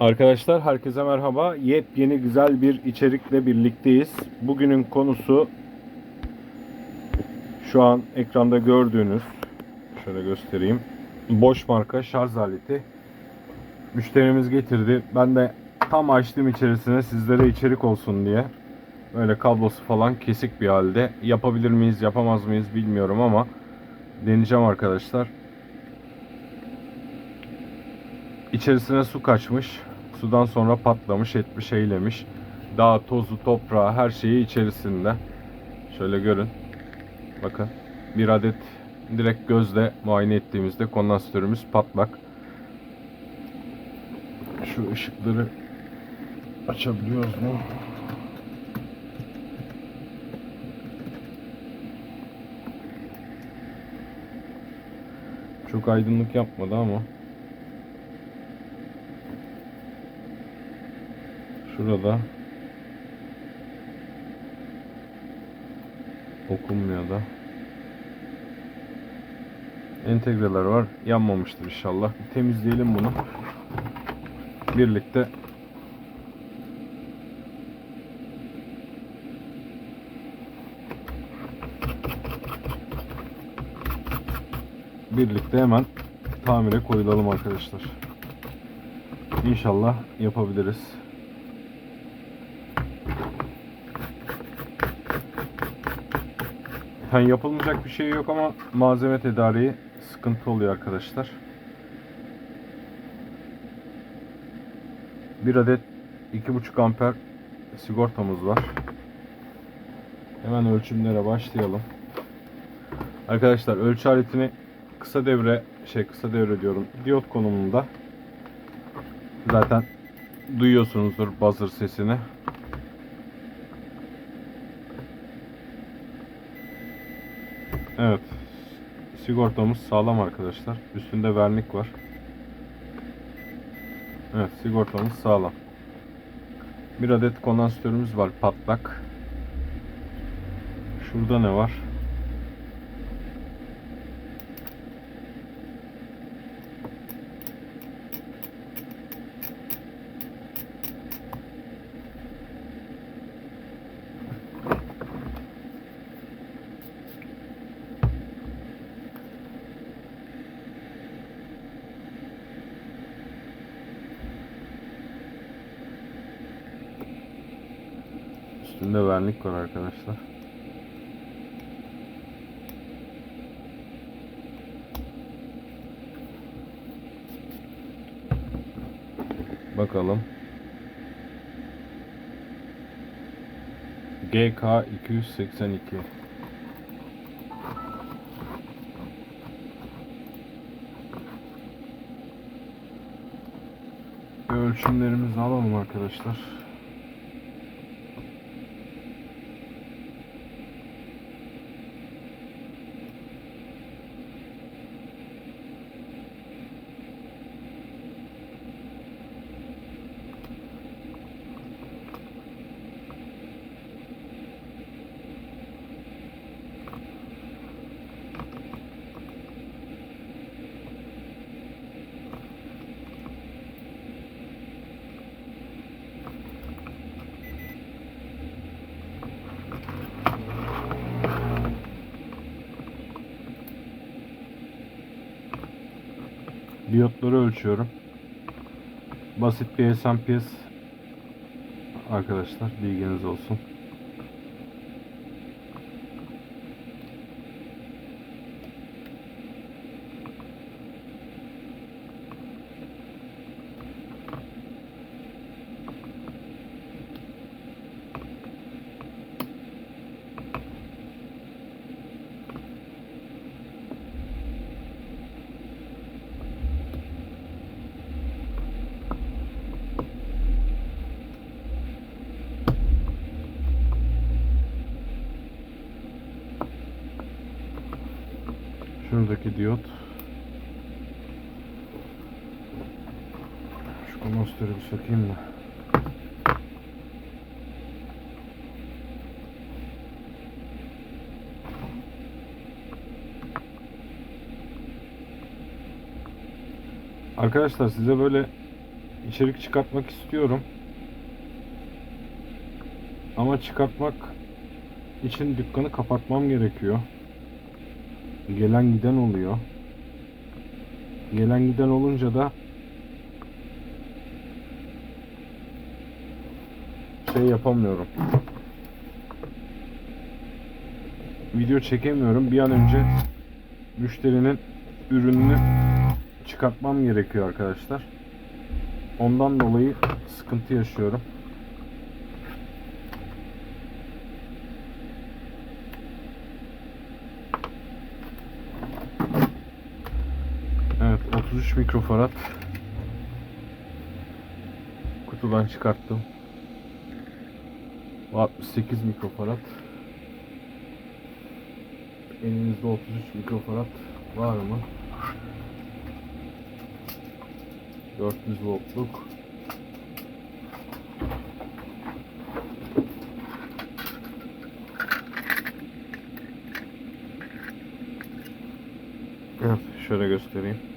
Arkadaşlar herkese merhaba. Yepyeni güzel bir içerikle birlikteyiz. Bugünün konusu şu an ekranda gördüğünüz şöyle göstereyim. Boş marka şarj aleti. Müşterimiz getirdi. Ben de tam açtım içerisine sizlere içerik olsun diye. Böyle kablosu falan kesik bir halde. Yapabilir miyiz, yapamaz mıyız bilmiyorum ama deneyeceğim arkadaşlar. İçerisine su kaçmış. Sudan sonra patlamış, etmiş, eylemiş. Dağ, tozu, toprağı, her şeyi içerisinde. Şöyle görün. Bakın. Bir adet direkt gözle muayene ettiğimizde kondansatörümüz patlak. Şu ışıkları açabiliyoruz mu? Çok aydınlık yapmadı ama. Şurada okunmuyor da. Entegreler var. Yanmamıştır inşallah. Bir temizleyelim bunu. Birlikte birlikte hemen tamire koyulalım arkadaşlar. İnşallah yapabiliriz. Yani yapılmayacak bir şey yok ama malzeme tedariği sıkıntı oluyor arkadaşlar. Bir adet 2.5 amper sigortamız var. Hemen ölçümlere başlayalım. Arkadaşlar ölçü aletini kısa devre şey kısa devre diyorum diyot konumunda. Zaten duyuyorsunuzdur buzzer sesini. Evet. Sigortamız sağlam arkadaşlar. Üstünde vernik var. Evet sigortamız sağlam. Bir adet kondansatörümüz var patlak. Şurada ne var? Üstünde vernik var arkadaşlar. Bakalım. GK 282 Bir Ölçümlerimizi alalım arkadaşlar. Diyotları ölçüyorum. Basit bir SMPS arkadaşlar bilginiz olsun. Şuradaki diyot. Şu konostörü bir sökeyim de. Arkadaşlar size böyle içerik çıkartmak istiyorum. Ama çıkartmak için dükkanı kapatmam gerekiyor. Gelen giden oluyor. Gelen giden olunca da şey yapamıyorum. Video çekemiyorum. Bir an önce müşterinin ürününü çıkartmam gerekiyor arkadaşlar. Ondan dolayı sıkıntı yaşıyorum. 33 mikrofarad kutudan çıkarttım. Bu 68 mikrofarad. Elimizde 33 mikrofarad var mı? 400 voltluk. Evet, şöyle göstereyim.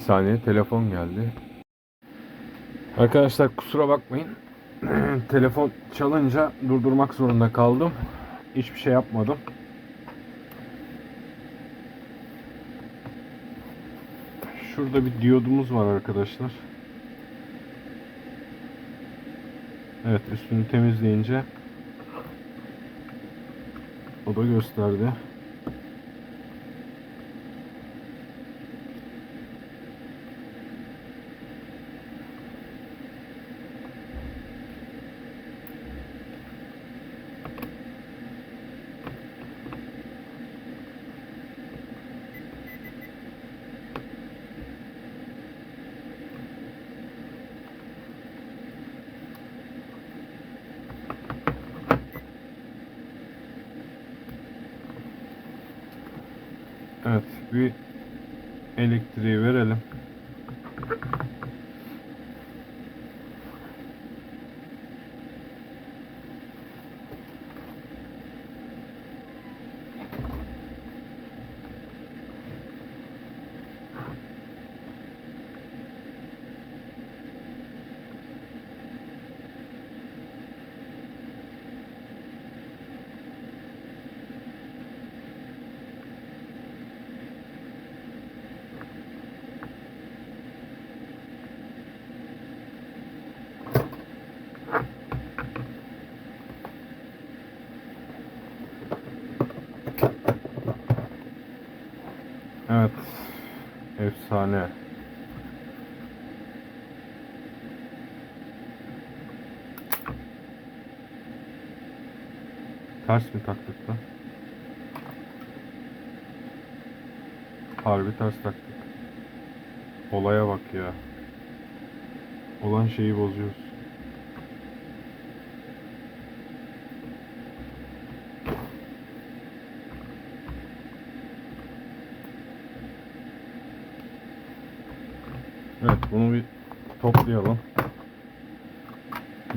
Saniye telefon geldi. Arkadaşlar kusura bakmayın. telefon çalınca durdurmak zorunda kaldım. Hiçbir şey yapmadım. Şurada bir diyodumuz var arkadaşlar. Evet üstünü temizleyince o da gösterdi. Elektriği verelim. Evet. Efsane. Ters mi taktık? Harbi ters taktık. Olaya bak ya. Olan şeyi bozuyoruz.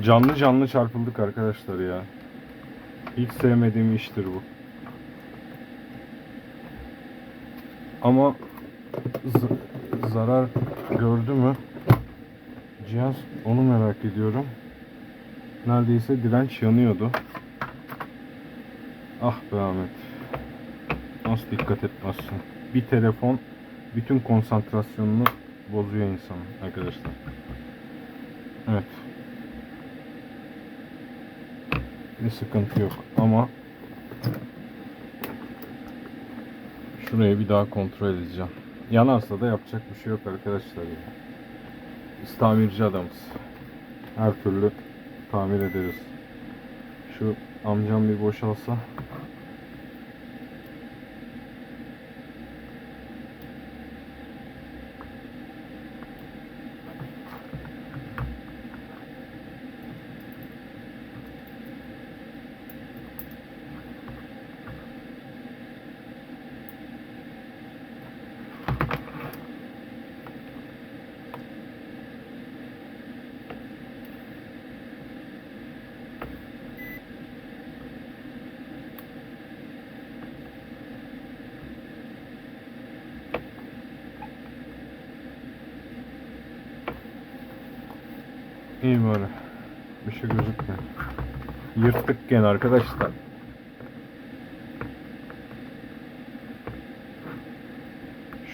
Canlı canlı çarpıldık arkadaşlar ya. Hiç sevmediğim iştir bu. Ama zarar gördü mü? Cihaz onu merak ediyorum. Neredeyse direnç yanıyordu. Ah be Ahmet. Nasıl dikkat etmezsin? Bir telefon bütün konsantrasyonunu bozuyor insanın arkadaşlar. Evet. Bir sıkıntı yok ama şurayı bir daha kontrol edeceğim. Yanarsa da yapacak bir şey yok arkadaşlar. ya. Biz tamirci adamız. Her türlü tamir ederiz. Şu amcam bir boşalsa. İyi böyle. Bir şey gözükmüyor. Yırttık gene arkadaşlar.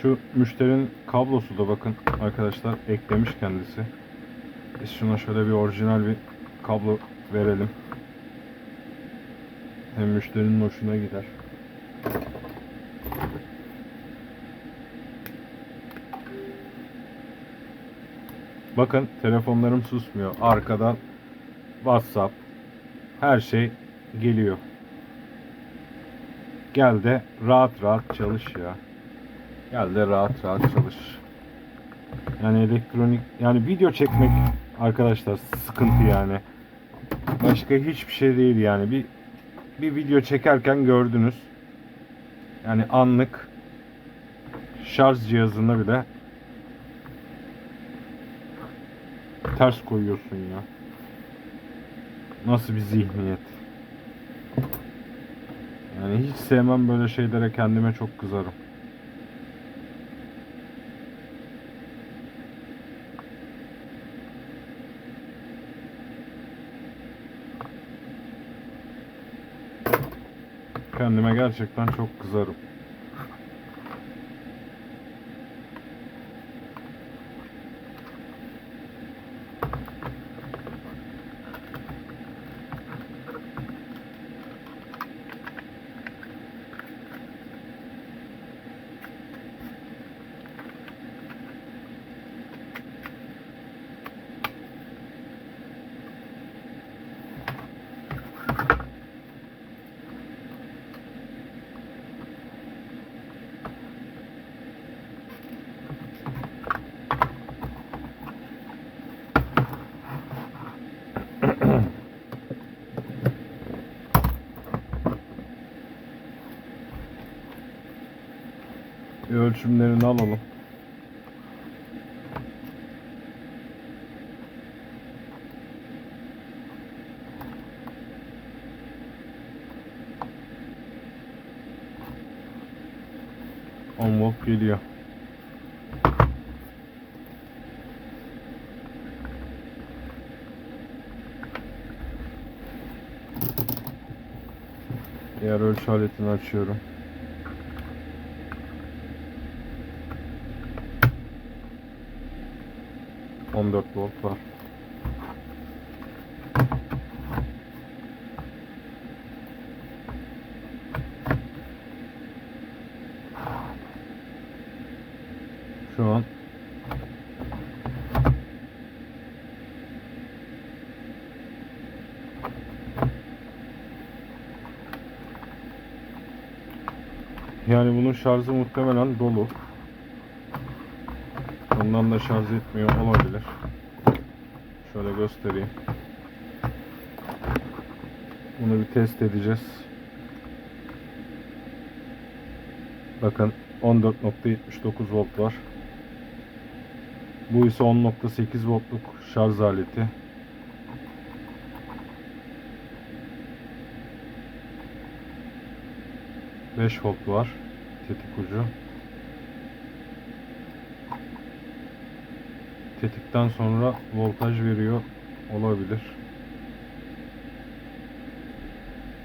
Şu müşterinin kablosu da bakın arkadaşlar eklemiş kendisi. Biz şuna şöyle bir orijinal bir kablo verelim. Hem müşterinin hoşuna gider. Bakın telefonlarım susmuyor. Arkadan WhatsApp her şey geliyor. Gel de rahat rahat çalış ya. Gel de rahat rahat çalış. Yani elektronik yani video çekmek arkadaşlar sıkıntı yani. Başka hiçbir şey değil yani. Bir bir video çekerken gördünüz. Yani anlık şarj cihazında bile ters koyuyorsun ya. Nasıl bir zihniyet. Yani hiç sevmem böyle şeylere kendime çok kızarım. Kendime gerçekten çok kızarım. Ölçümlerini alalım. Volt geliyor. Diğer ölçü aletini açıyorum. On dört volt var. Şu an Yani bunun şarjı muhtemelen dolu. Ondan da şarj etmiyor olabilir. Şöyle göstereyim. Bunu bir test edeceğiz. Bakın 14.79 volt var. Bu ise 10.8 voltluk şarj aleti. Beş volt var. Tetik ucu. Tetikten sonra voltaj veriyor olabilir.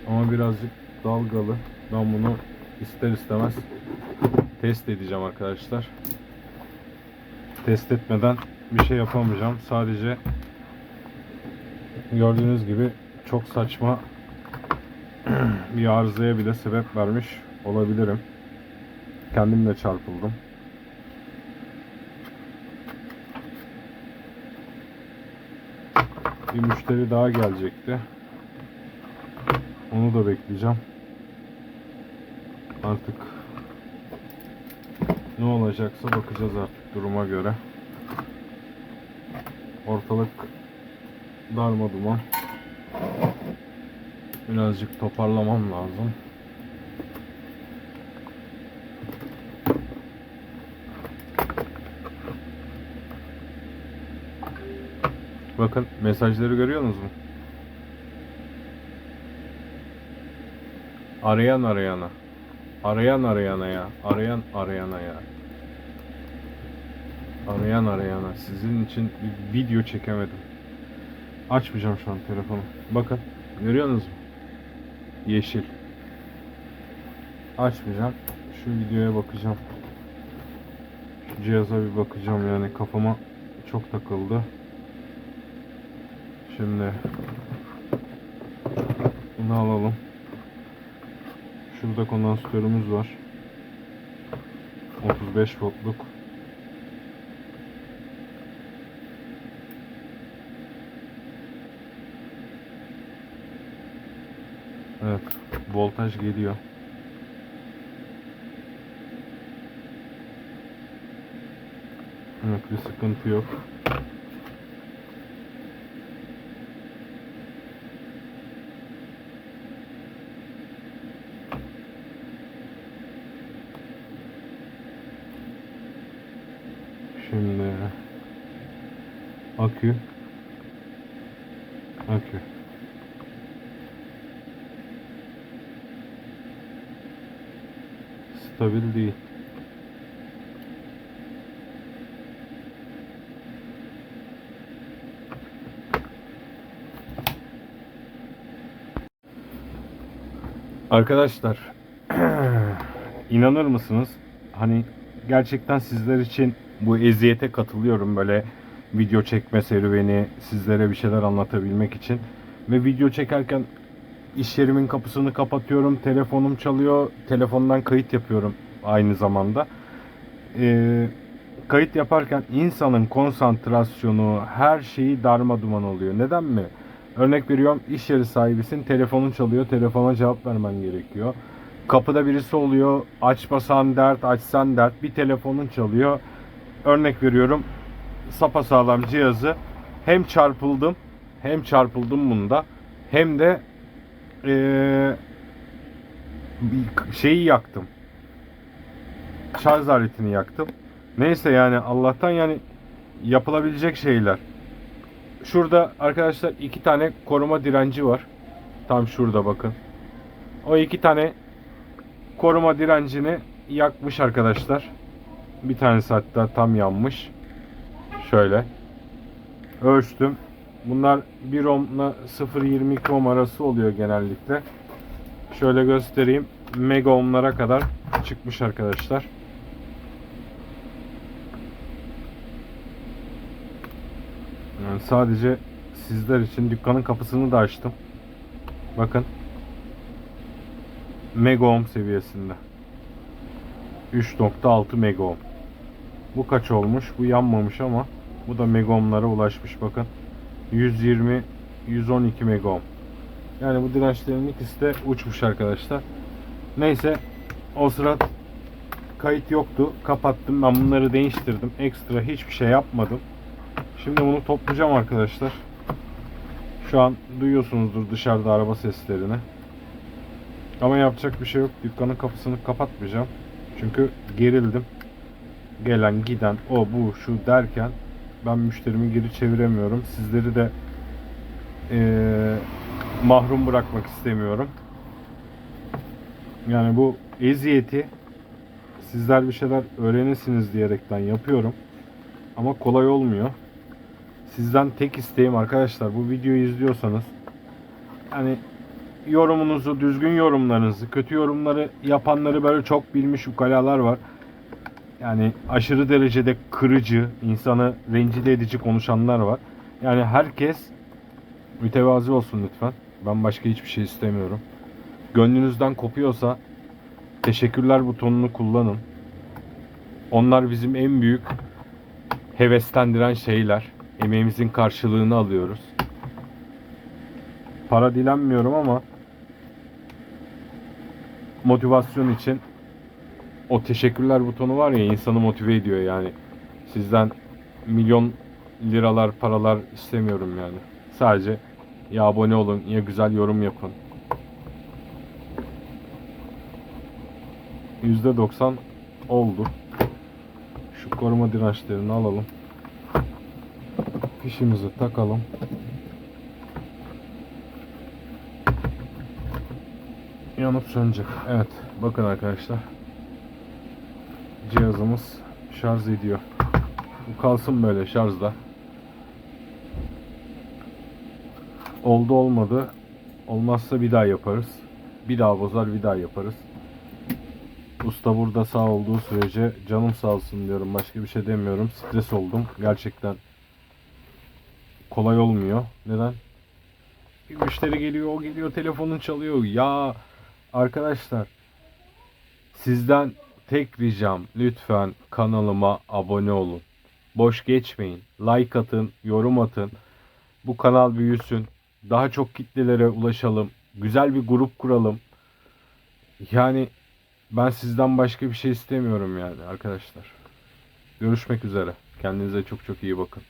Ama birazcık dalgalı. Ben bunu ister istemez test edeceğim arkadaşlar. Test etmeden bir şey yapamayacağım. Sadece gördüğünüz gibi çok saçma bir arızaya bile sebep vermiş olabilirim. Kendim de çarpıldım. Bir müşteri daha gelecekti. Onu da bekleyeceğim. Artık ne olacaksa bakacağız artık duruma göre. Ortalık darma duman. Birazcık toparlamam lazım. Bakın mesajları görüyorsunuz mu? Arayan arayana. Arayan arayana ya. Arayan arayana ya. Arayan arayana. Sizin için bir video çekemedim. Açmayacağım şu an telefonu. Bakın. Görüyorsunuz mu? Yeşil. Açmayacağım. Şu videoya bakacağım. Şu cihaza bir bakacağım yani kafama çok takıldı. Şimdi bunu alalım. Şurada kondansatörümüz var. 35 voltluk. Evet, voltaj geliyor. Evet, bir sıkıntı yok. Akü akü stabil değil. Arkadaşlar inanır mısınız? Hani gerçekten sizler için bu eziyete katılıyorum böyle video çekme serüveni sizlere bir şeyler anlatabilmek için. Ve video çekerken iş yerimin kapısını kapatıyorum telefonum çalıyor telefondan kayıt yapıyorum aynı zamanda. Ee, kayıt yaparken insanın konsantrasyonu her şeyi darma duman oluyor. Neden mi? Örnek veriyorum iş yeri sahibisin telefonun çalıyor telefona cevap vermen gerekiyor. Kapıda birisi oluyor açmasan dert açsan dert bir telefonun çalıyor. Örnek veriyorum sapasağlam cihazı hem çarpıldım hem çarpıldım bunda hem de bir şeyi yaktım. Şarj aletini yaktım. Neyse yani Allah'tan yani yapılabilecek şeyler. Şurada arkadaşlar iki tane koruma direnci var. Tam şurada bakın. O iki tane koruma direncini yakmış arkadaşlar. Bir tanesi hatta tam yanmış. Şöyle. Ölçtüm. Bunlar 1 ohmla 0.22 ohm arası oluyor genellikle. Şöyle göstereyim. Mega ohmlara kadar çıkmış arkadaşlar. Yani sadece sizler için dükkanın kapısını da açtım. Bakın. Mega ohm seviyesinde. 3.6 mega ohm. Bu kaç olmuş? Bu yanmamış ama bu da mega ohmlara ulaşmış bakın. 120 112 mega ohm. Yani bu dirençlerin ikisi de uçmuş arkadaşlar. Neyse o sıra kayıt yoktu. Kapattım. Ben bunları değiştirdim. Ekstra hiçbir şey yapmadım. Şimdi bunu toplayacağım arkadaşlar. Şu an duyuyorsunuzdur dışarıda araba seslerini. Ama yapacak bir şey yok. Dükkanın kapısını kapatmayacağım. Çünkü gerildim. Gelen giden o bu şu derken ben müşterimi geri çeviremiyorum. Sizleri de eee, mahrum bırakmak istemiyorum. Yani bu eziyeti sizler bir şeyler öğrenirsiniz diyerekten yapıyorum. Ama kolay olmuyor. Sizden tek isteğim arkadaşlar bu videoyu izliyorsanız hani yorumunuzu, düzgün yorumlarınızı, kötü yorumları yapanları böyle çok bilmiş ukalalar var. Yani aşırı derecede kırıcı, insanı rencide edici konuşanlar var. Yani herkes mütevazi olsun lütfen. Ben başka hiçbir şey istemiyorum. gönlünüzden kopuyorsa teşekkürler butonunu kullanın. Onlar bizim en büyük heveslendiren şeyler. Emeğimizin karşılığını alıyoruz. Para dilenmiyorum ama motivasyon için o teşekkürler butonu var ya insanı motive ediyor yani. Sizden milyon liralar paralar istemiyorum yani. Sadece ya abone olun ya güzel yorum yapın. %90 oldu. Şu koruma dirençlerini alalım. Fişimizi takalım. Yanıp sönecek. Evet. Bakın arkadaşlar. Cihazımız şarj ediyor. Bu kalsın böyle şarjda. Oldu olmadı. Olmazsa bir daha yaparız. Bir daha bozar bir daha yaparız. Usta burada sağ olduğu sürece canım sağ olsun diyorum. Başka bir şey demiyorum. Stres oldum. Gerçekten kolay olmuyor. Neden? Bir müşteri geliyor, o geliyor, telefonun çalıyor. Ya arkadaşlar sizden tek ricam lütfen kanalıma abone olun. Boş geçmeyin. Like atın, yorum atın. Bu kanal büyüsün. Daha çok kitlelere ulaşalım. Güzel bir grup kuralım. Yani ben sizden başka bir şey istemiyorum yani arkadaşlar. Görüşmek üzere. Kendinize çok çok iyi bakın.